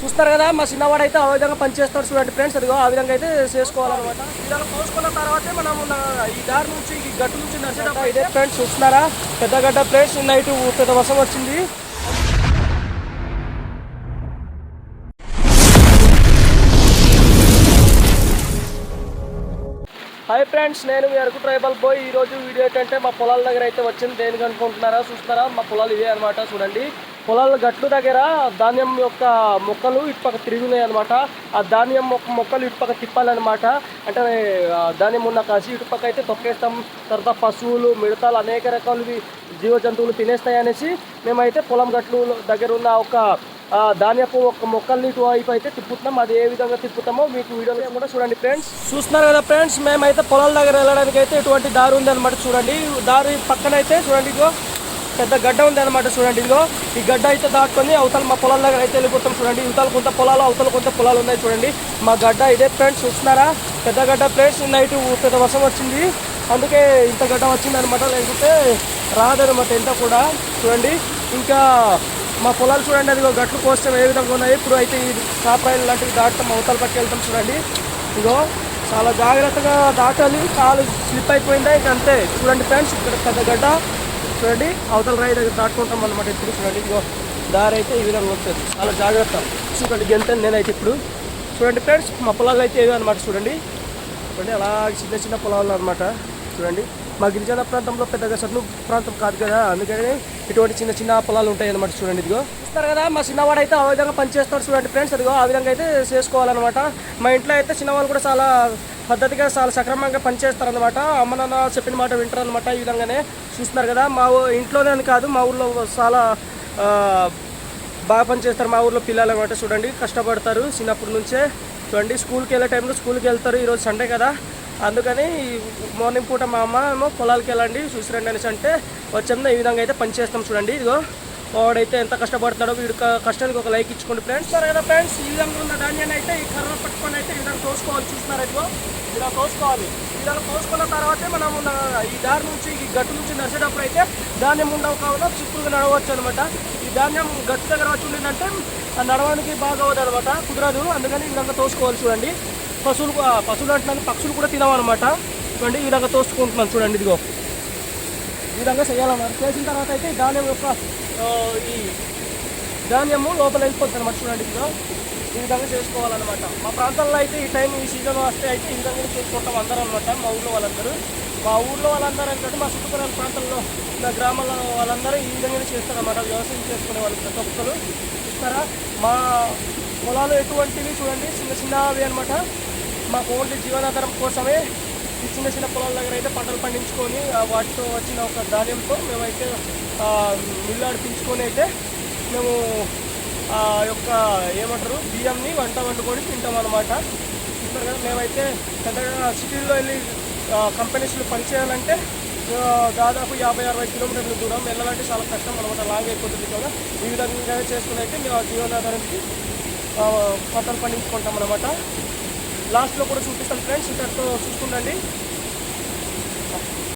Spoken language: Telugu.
చూస్తారు కదా మా చిన్నవాడు అయితే ఆ విధంగా పనిచేస్తాడు చూడండి ఫ్రెండ్స్. అదిగో ఆ విధంగా అయితే చేసుకోవాలన్నమాట. విధంగా పోసుకున్న తర్వాతే మనం ఈ దారి నుంచి ఈ గట్టు నుంచి నడిచేటప్పుడు ఇదే ఫ్రెండ్స్ చూస్తున్నారా? పెద్ద గడ్డ ఫ్రెండ్స్ నైట్ పెద్ద వర్షం వచ్చింది. హాయ్ ఫ్రెండ్స్ నేను మీ అరకు ట్రైబల్ బాయ్. ఈ రోజు వీడియో ఏంటంటే మా పొలాల దగ్గర అయితే వచ్చింది. దేనికి అనుకుంటున్నారా? చూస్తున్నారా? మా పొలాలు ఇవే అనమాట చూడండి. పొలాల గట్లు దగ్గర ధాన్యం యొక్క మొక్కలు ఇటుపక్క తిరిగినాయి అనమాట ఆ ధాన్యం మొక్క మొక్కలు ఇటుపక్క తిప్పాలన్నమాట. అంటే ధాన్యం ఉన్న కాసి ఇటుపక్క అయితే తొక్కేస్తాం. తర్వాత పశువులు మిడతలు అనేక రకాలు జీవ జంతువులు తినేస్తాయి అనేసి మేమైతే పొలం గట్లు దగ్గర ఉన్న ఒక ధాన్యపు ఒక మొక్కల్ని ఇటువైపు అయితే తిప్పుతున్నాం. అది ఏ విధంగా తిప్పుతామో మీకు వీడియోలో కూడా చూడండి ఫ్రెండ్స్. చూస్తున్నారు కదా ఫ్రెండ్స్ మేమైతే పొలాల దగ్గర వెళ్ళడానికి అయితే ఇటువంటి దారి ఉంది అనమాట చూడండి దారి పక్కన అయితే చూడండి ఇదిగో. పెద్ద గడ్డ ఉంది అనమాట చూడండి ఇదిగో. ఈ గడ్డ అయితే దాటుకొని అవతల మా పొలాల దగ్గర అయితే వెళ్ళిపోతాం చూడండి. ఇవతల కొంత పొలాలు అవతల కొంత పొలాలు ఉన్నాయి చూడండి. మా గడ్డ ఇదే ఫ్రెండ్స్ చూస్తున్నారా? పెద్ద గడ్డ ఫ్రెండ్స్ నైట్ పెద్ద వర్షం వచ్చింది. అందుకే ఇంత గడ్డ వచ్చింది అనమాట లేకపోతే రాదనమాట ఎంత కూడా. చూడండి ఇంకా మా పొలాలు చూడండి అదిగో గట్లు కోస్తాం ఏ విధంగా ఉన్నాయి. ఇప్పుడు అయితే ఈ సాప్రాయిలు లాంటివి దాటుతాం అవతల పక్క వెళ్తాం చూడండి. ఇగో చాలా జాగ్రత్తగా దాటాలి. కాలు స్లిప్ అయిపోయిందా? ఇంకా అంతే. చూడండి ఫ్రెండ్స్ ఇక్కడ పెద్ద గడ్డ. చూడండి. అవతల రాయి దగ్గర దాటుకుంటాం అనమాట ఇప్పుడు. చూడండి ఇదిగో దారి అయితే ఈ విధంగా ఉంటుంది. చాలా జాగ్రత్త. చూడండి గంత నేనైతే ఇప్పుడు చూడండి ఫ్రెండ్స్ మా పొలాలు అయితే ఇవి అనమాట చూడండి. చూడండి అలా చిన్న చిన్న పొలాలు అనమాట చూడండి మా గిరిజన ప్రాంతంలో పెద్దగా సన్ను ప్రాంతం కాదు కదా. అందుకని ఇటువంటి చిన్న చిన్న పొలాలు ఉంటాయి అనమాట చూడండి ఇదిగో. ఇస్తారు కదా మా చిన్నవాడు అయితే ఆ విధంగా పనిచేస్తారు చూడండి ఫ్రెండ్స్ అదిగో ఆ విధంగా అయితే చేసుకోవాలన్నమాట. మా ఇంట్లో అయితే చిన్నవాళ్ళు కూడా చాలా పద్ధతిగా చాలా సక్రమంగా పనిచేస్తారనమాట అమ్మ నాన్న చెప్పిన మాట వింటారు అనమాట ఈ విధంగానే. చూస్తున్నారు కదా మా ఊ- ఇంట్లోనే అని కాదు మా ఊర్లో చాలా బాగా పనిచేస్తారు మా ఊర్లో పిల్లలు అనమాట చూడండి కష్టపడతారు చిన్నప్పటి నుంచే. చూడండి స్కూల్కి వెళ్ళే టైంలో స్కూల్కి వెళ్తారు ఈరోజు సండే కదా. అందుకని మార్నింగ్ పూట మా అమ్మ ఏమో పొలాలకి వెళ్ళండి చూసిరండి అనేసి అంటే వచ్చాము ఈ విధంగా అయితే పనిచేస్తాం చూడండి ఇదిగో. వాడైతే ఎంత కష్టపడతాడో వీడు కష్టానికి ఒక లైక్ ఇచ్చుకోండి ఫ్రెండ్స్. సరే కదా ఫ్రెండ్స్ ఈ విధంగా ఉన్న ధాన్యాన్ని అయితే ఈ కర్ర పట్టుకొని అయితే ఈ విధంగా తోసుకోవాలి. చూస్తున్నారు ఇలా తోసుకోవాలి. ఇలా తోసుకున్న తర్వాతే మనం ఉన్న ఈ దారి నుంచి ఈ గట్టు నుంచి నడిచేటప్పుడు అయితే ధాన్యం ఉండవు కావున చిక్కులుగా నడవచ్చు అనమాట ఈ ధాన్యం గట్టు దగ్గర వచ్చి ఉండిందంటే ఆ నడవడానికి బాగా అవ్వదు అనమాట కుదరదు. అందుకని ఈ విధంగా తోసుకోవాలి చూడండి. పశువులు పశువులు అంటున్నాను పక్షులు కూడా తినవన్నమాట చూడండి ఈ విధంగా తోసుకుంటున్నాను చూడండి ఇదిగో. విధంగా చేయాలన్నారు చేసిన తర్వాత అయితే ఈ ధాన్యం యొక్క ఈ ధాన్యము లోపల వెళ్ళిపోతుంది అనమాట చూడండి ఇక్కడ ఈ విధంగా చేసుకోవాలన్నమాట. మా ప్రాంతంలో అయితే ఈ టైం ఈ సీజన్ వస్తే అయితే ఈ విధంగా చేసుకుంటాం అందరూ అనమాట మా ఊళ్ళో వాళ్ళందరూ. మా ఊళ్ళో వాళ్ళందరూ అంటే మా చుట్టుపక్కల ప్రాంతంలో నా గ్రామాల వాళ్ళందరూ ఈ విధంగానే చేస్తారన్నమాట వ్యవసాయం చేసుకునే వాళ్ళు ప్రతి ఒక్కరు. చూస్తారా మా పొలాలు ఎటువంటివి చూడండి చిన్న చిన్నవి అనమాట మాకు ఓన్లీ జీవనాధారం కోసమే ఈ చిన్న చిన్న పొలాల దగ్గర అయితే పంటలు పండించుకొని ఆ వాటితో వచ్చిన ఒక ధాన్యంతో మేమైతే మిల్లు ఆడిపించుకొని అయితే మేము ఆ యొక్క ఏమంటారు బియ్యంని వంట వండుకొని తింటాం అనమాట చూస్తారు కదా మేమైతే పెద్దగా సిటీల్లో వెళ్ళి కంపెనీస్లో పనిచేయాలంటే దాదాపు యాభై అరవై కిలోమీటర్ల దూరం వెళ్ళాలంటే చాలా కష్టం అనమాట లాంగ్ అయిపోతుంది కదా. ఈ విధంగా చేసుకుని అయితే మేము ఆ జీవనాధారానికి పంటలు పండించుకుంటాం అనమాట లాస్ట్లో కూడా చూపిస్తాం. ఫ్రెండ్స్ ఇంకా చూసుకుండండి